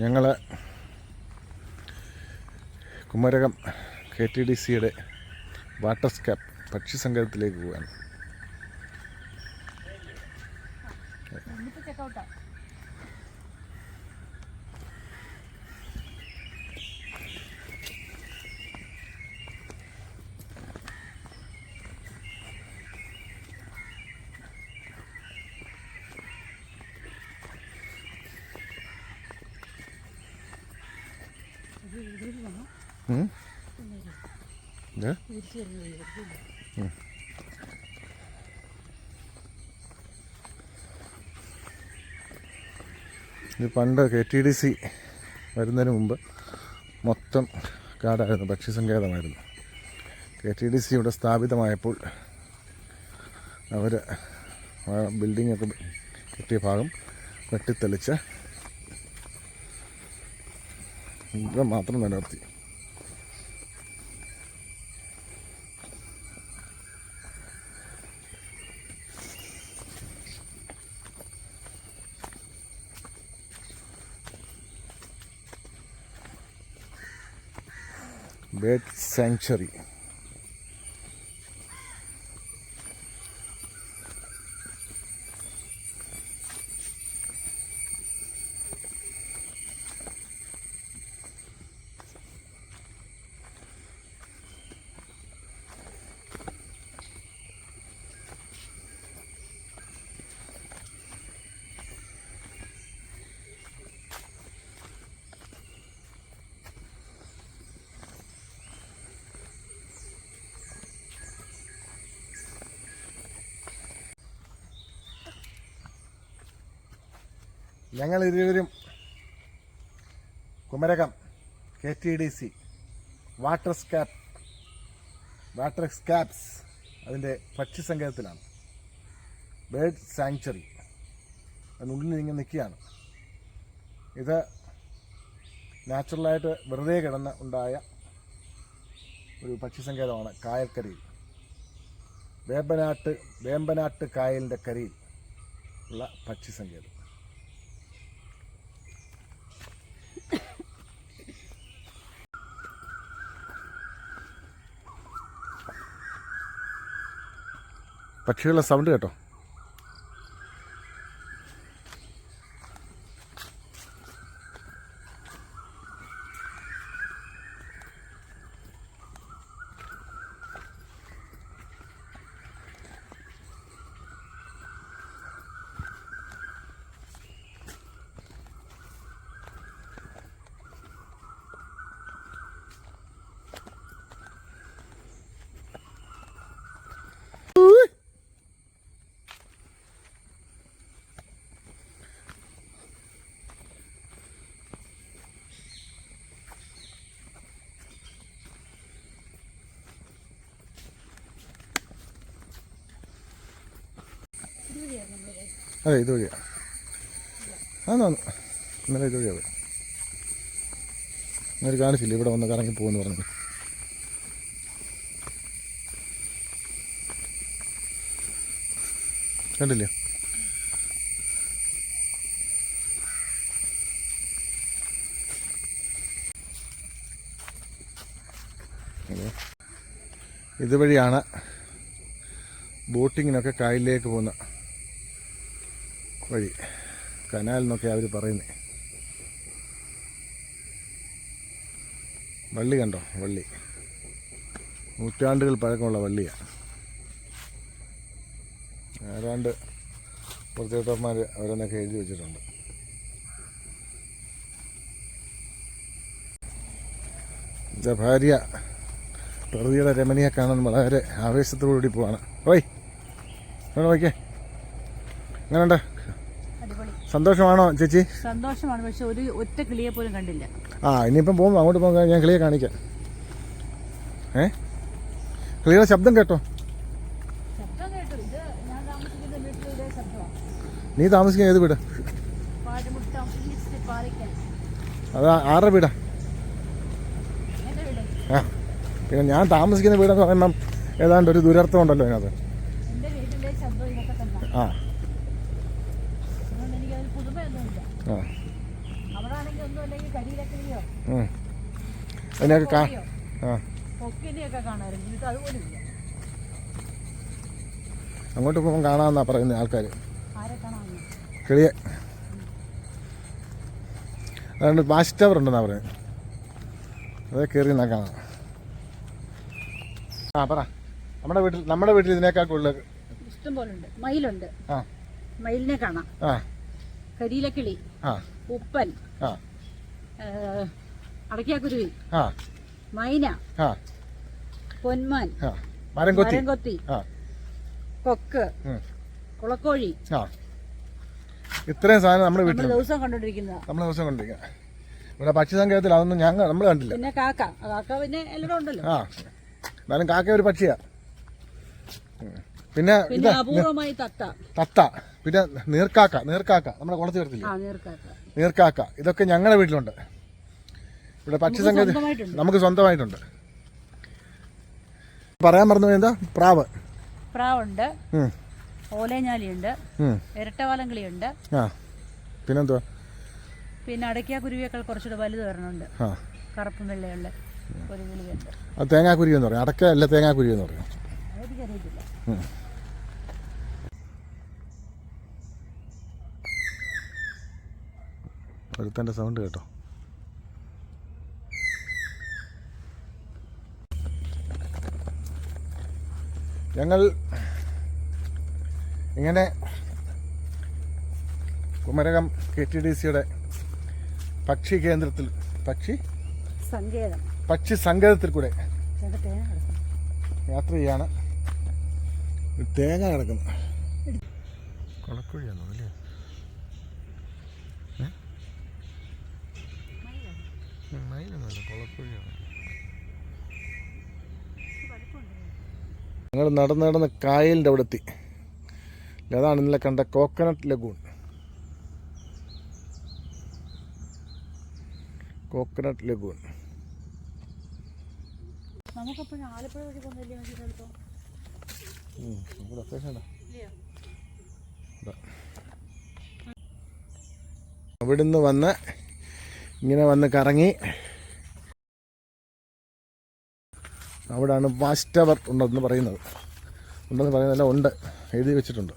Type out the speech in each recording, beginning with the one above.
ഞങ്ങൾ Kumarakom K T D സിയുടെ water സ്കാപ്പ് പക്ഷി സങ്കേതത്തിലേക്ക് പോവുകയാണ് ഇത് പണ്ട് കെ ടി ഡി സി വരുന്നതിന് മുമ്പ് മൊത്തം കാടായിരുന്നു പക്ഷി സങ്കേതമായിരുന്നു കെ ടി ഡി സി ഇവിടെ സ്ഥാപിതമായപ്പോൾ അവർ ബിൽഡിങ്ങൊക്കെ കിട്ടിയ ഭാഗം വെട്ടിത്തെളിച്ച് ഇവിടെ മാത്രം നിലനിർത്തി. ബേർഡ് സാങ്ച്വറി ഞങ്ങൾ ഇരുവരും Kumarakom K T D C waterscape waterscapes അതിന്റെ പക്ഷി സങ്കേതത്തിലാണ് ബേർഡ് സാങ്ച്വറി അതിനുള്ളിൽ ഇങ്ങനെ നിൽക്കുകയാണ്. ഇത് നാച്ചുറലായിട്ട് വെറുതെ കിടന്ന് ഉണ്ടായ ഒരു പക്ഷി സങ്കേതമാണ് കായൽക്കരയിൽ. വേമ്പനാട്ട് വേമ്പനാട്ട് കായലിന്റെ കരയിൽ ഉള്ള പക്ഷി സങ്കേതം പക്ഷികളുടെ സൗണ്ട് കേട്ടോ. അതെ ഇതുവഴിയാണ് ആന്നു ഇന്നലെ ഇതുവഴിയാ പോയി. ഇന്നലെ കാണിച്ചില്ല ഇവിടെ വന്ന് കറങ്ങി പോകുമെന്ന് പറഞ്ഞു. കണ്ടില്ലേ. ഇതുവഴിയാണ് ബോട്ടിങ്ങിനൊക്കെ കായലിലേക്ക് പോകുന്ന വഴി. കനാൽ എന്നൊക്കെ അവർ പറയുന്നത് വള്ളി കണ്ടോ? വള്ളി. നൂറ്റാണ്ടുകൾ പഴക്കമുള്ള വള്ളിയാണ് ഏതാണ്ട് പ്രത്യേകമാർ അവരെന്നൊക്കെ എഴുതി വെച്ചിട്ടുണ്ട്. എന്റെ ഭാര്യ പ്രകൃതിയുടെ രമണിയെ കാണാൻ വളരെ ആവേശത്തോടുകൂടി പോവാണ്. ഓയ് വേണോ ഓക്കെ അടിപൊളി സന്തോഷമാണോ ചേച്ചി? സന്തോഷമാണ് പക്ഷെ ഒരു ഒറ്റ കിളിയെ പോലും കണ്ടില്ല. ആ ഇനിയിപ്പം പോകുമ്പോൾ അങ്ങോട്ട് പോകാൻ ഞാൻ കിളിയെ കാണിക്കാം. ഏ? കിളിയുടെ ശബ്ദം കേട്ടോ. നീ താമസിക്കുന്ന ഏത് വീട്? അത് ആരുടെ വീടാ? ആ പിന്നെ ഞാൻ താമസിക്കുന്ന വീടെന്ന് പറയുമ്പം ഏതാണ്ട് ഒരു ദുരർത്ഥം ഉണ്ടല്ലോ അതിനകത്ത്. ആ. അതിനെയൊക്കെ കാ ആ. അങ്ങോട്ട് പോകുമ്പോൾ കാണാമെന്നാ പറയുന്നത് ആൾക്കാർ കിളിയെ. അതുകൊണ്ട് വാച്ച് ടവർ ഉണ്ടെന്നാ പറയുന്നത് അതേ കയറി എന്നാ കാണാം. ആ പറ. നമ്മുടെ വീട്ടിൽ നമ്മുടെ വീട്ടിൽ ഇതിനേക്കാൾ കൂടുതൽ ഇഷ്ടം പോലെ ഉണ്ട് മയിലുണ്ട്. ആ. മയിലിനെ കാണാം. ആ. കരിയിലക്കിളി. ആ ഉപ്പൻ. ആ. മൈന. പൊന്മാൻ. മരംകൊത്തി. കൊക്ക്. കുളക്കോഴി. ഇത്രയും സാധനം നമ്മുടെ വീട്ടിൽ ദിവസം കണ്ടോണ്ടിരിക്കുന്ന. നമ്മൾ ദിവസം കണ്ടിരിക്കുന്ന ഇവിടെ പക്ഷി സങ്കേതത്തിൽ അതൊന്നും ഞങ്ങൾ നമ്മൾ കണ്ടില്ല. പിന്നെ കാക്ക. കാക്ക പിന്നെ എല്ലാരും ഉണ്ടല്ലോ. ആ. എന്നാലും കാക്ക ഒരു പക്ഷിയാ. പിന്നെ ഇത് പിന്നെ അപൂർവമായി തത്ത. തത്ത. പിന്നെ നീർക്കാക്ക നീർക്കാക്ക നമ്മുടെ കുളത്ത് വരത്തില്ല? ആ നീർക്കാക്ക. നീർക്കാക്ക. ഇതൊക്കെ ഞങ്ങളുടെ വീട്ടിലുണ്ട്. ഇവിടെ പക്ഷി നമുക്ക് സ്വന്തമായിട്ടുണ്ട്. നമുക്ക് സ്വന്തമായിട്ടുണ്ട്. പറയാൻ പറഞ്ഞു എന്താ? പ്രാവ്. പ്രാവുണ്ട്. ഓലേഞ്ഞാലിയുണ്ട്. ഇരട്ടവാലങ്കിളിയുണ്ട്. ആ. പിന്നെന്തുവാ? പിന്നെ അടയ്ക്കാ കുരുവിയേക്കാൾ കുറച്ചുകൂടെ വലുത് വരണുണ്ട്. കറുപ്പും വെള്ളയുള്ള ഒരു കിളിയുണ്ട് അത് തേങ്ങാക്കുരുവി എന്ന് പറയും. അടക്ക അല്ല തേങ്ങാക്കുരുവി എന്ന് പറയും ഒരുത്തന്റെ സൗണ്ട് കേട്ടോ. ഞങ്ങൾ ഇങ്ങനെ കുമരകം കെ ടി ഡി സിയുടെ പക്ഷി കേന്ദ്രത്തിൽ പക്ഷി? പക്ഷി സങ്കേതത്തിൽ കൂടെ യാത്ര ചെയ്യാണ്. തേങ്ങ കിടക്കുന്നു. കുളക്കുഴിയാണോ അല്ലേ ഏ? ഉം, മയിലൊന്നുമല്ല കുളക്കുഴിയാണ് ഞങ്ങൾ നടന്ന് നടന്ന് കായലിന്റെ അവിടെ എത്തി അതാണ് ഇന്നലെ കണ്ട കോക്കനട്ട് ലഗൂൺ കോക്കനട്ട് ലഗൂൺ നമുക്കപ്പോഴും ആലപ്പുഴ വഴി പോകുന്നില്ലേ അവിടുന്ന് വന്ന് ഇങ്ങനെ വന്ന് കറങ്ങി. അവിടാണ് വാച്ച് ടവർ ഉണ്ടെന്ന് പറയുന്നത്. ഉണ്ടെന്ന് പറയുന്നതല്ല ഉണ്ട്. എഴുതി വെച്ചിട്ടുണ്ട്.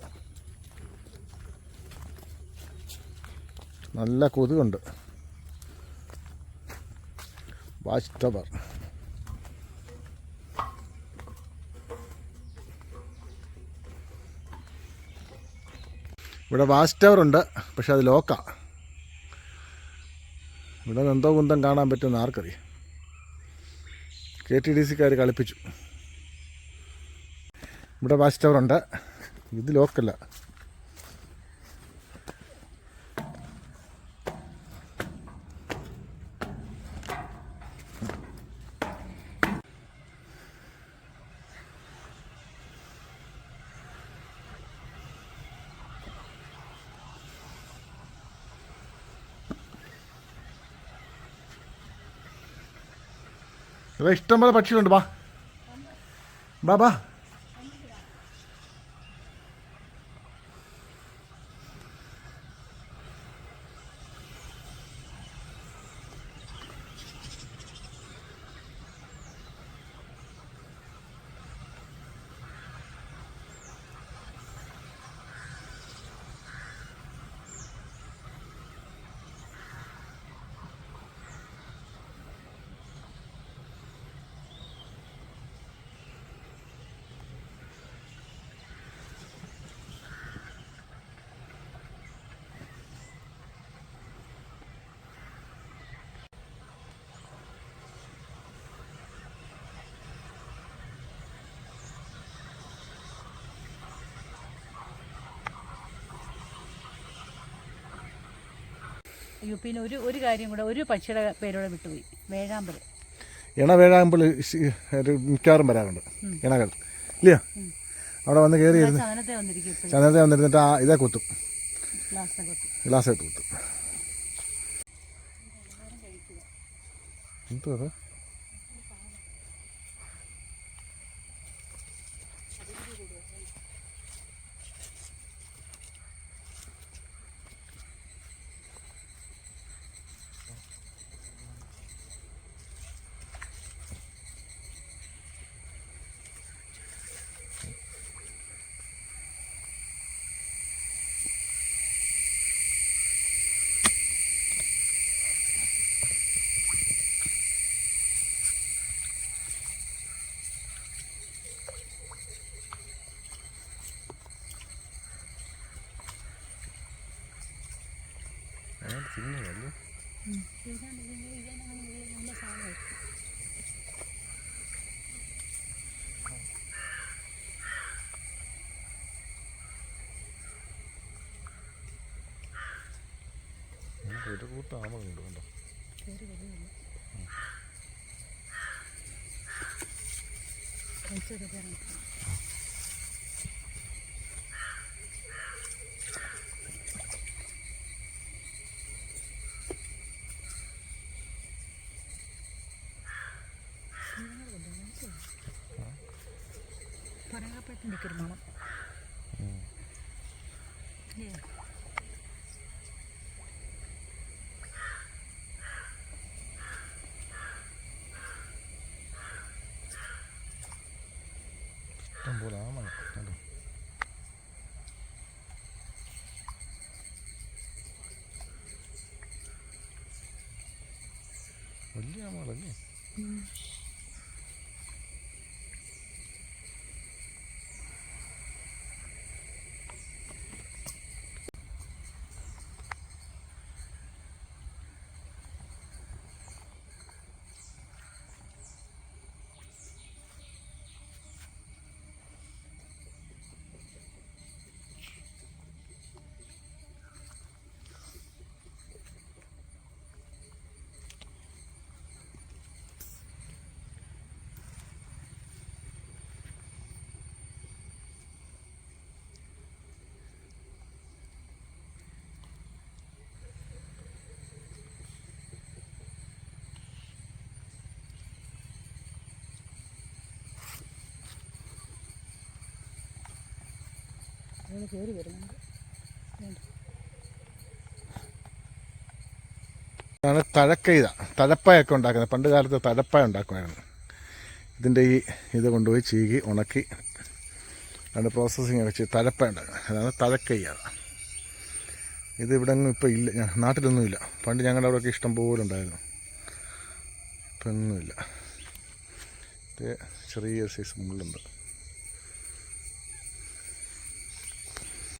നല്ല കൊതുകുണ്ട്. Watch tower. ഇവിടെ വാച്ച് ടവർ ഉണ്ട് പക്ഷെ അത് ലോക്കാ. ഇവിടെ നിന്ന് എന്തോ കുന്തം കാണാൻ പറ്റുമെന്ന് ആർക്കറിയാം. കെ ടി ഡി സിക്കാർ കളിപ്പിച്ചു. ഇവിടെ വാച്ച് ടവറുണ്ട് ഇത് ലോക്കല്ല. ഇവിടെ ഇഷ്ടംപോലെ പക്ഷികളുണ്ട് ബാ. ബാ ബാ. അയ്യോ പിന്നെ ഒരു ഒരു കാര്യം കൂടെ ഒരു പക്ഷിയുടെ പേരോടെ വിട്ടുപോയി. വേഴാമ്പൽ ഇണ വേഴാമ്പൽ മിക്കവാറും വരാറുണ്ട്. ഇണകൾ ഇല്ലയോ? അവിടെ വന്ന് കയറി ചന്ദനത്തെ വന്നിരുന്നിട്ട് ആ ഇതേ കുത്തും. ഗ്ലാസ് ഇട്ട് കുത്തും. എന്തുവാ സാധനമായിരിക്കും ഒരു കൂട്ടം ആമകളുണ്ട് കണ്ടോ കയറി കയറി ഒരു മണം. കണ്ടോ? വലിയ ആമകളല്ലേ അതിന് കയറി വരുന്നുണ്ട്. ഇതാണ് തഴക്കൈത തഴപ്പായൊക്കെ ഉണ്ടാക്കുന്നത്. പണ്ട് കാലത്ത് തഴപ്പായ ഉണ്ടാക്കുമായിരുന്നു. ഇതിന്റെ ഈ ഇത് കൊണ്ടുപോയി ചീകി ഉണക്കി അതിന്റെ പ്രോസസ്സിങ് ഒക്കെ ചെയ്ത് തഴപ്പ ഉണ്ടാക്കുന്നത്. അതാണ് തഴക്കൈത ഇത് ഇവിടെ ഒന്നും ഇപ്പോൾ ഇല്ല. നാട്ടിലൊന്നുമില്ല പണ്ട് ഞങ്ങളുടെ അവിടെയൊക്കെ ഇഷ്ടം പോലെ ഉണ്ടായിരുന്നു. ഇപ്പം ഒന്നുമില്ല ചെറിയ സൈസ് മുള്ളുണ്ട്.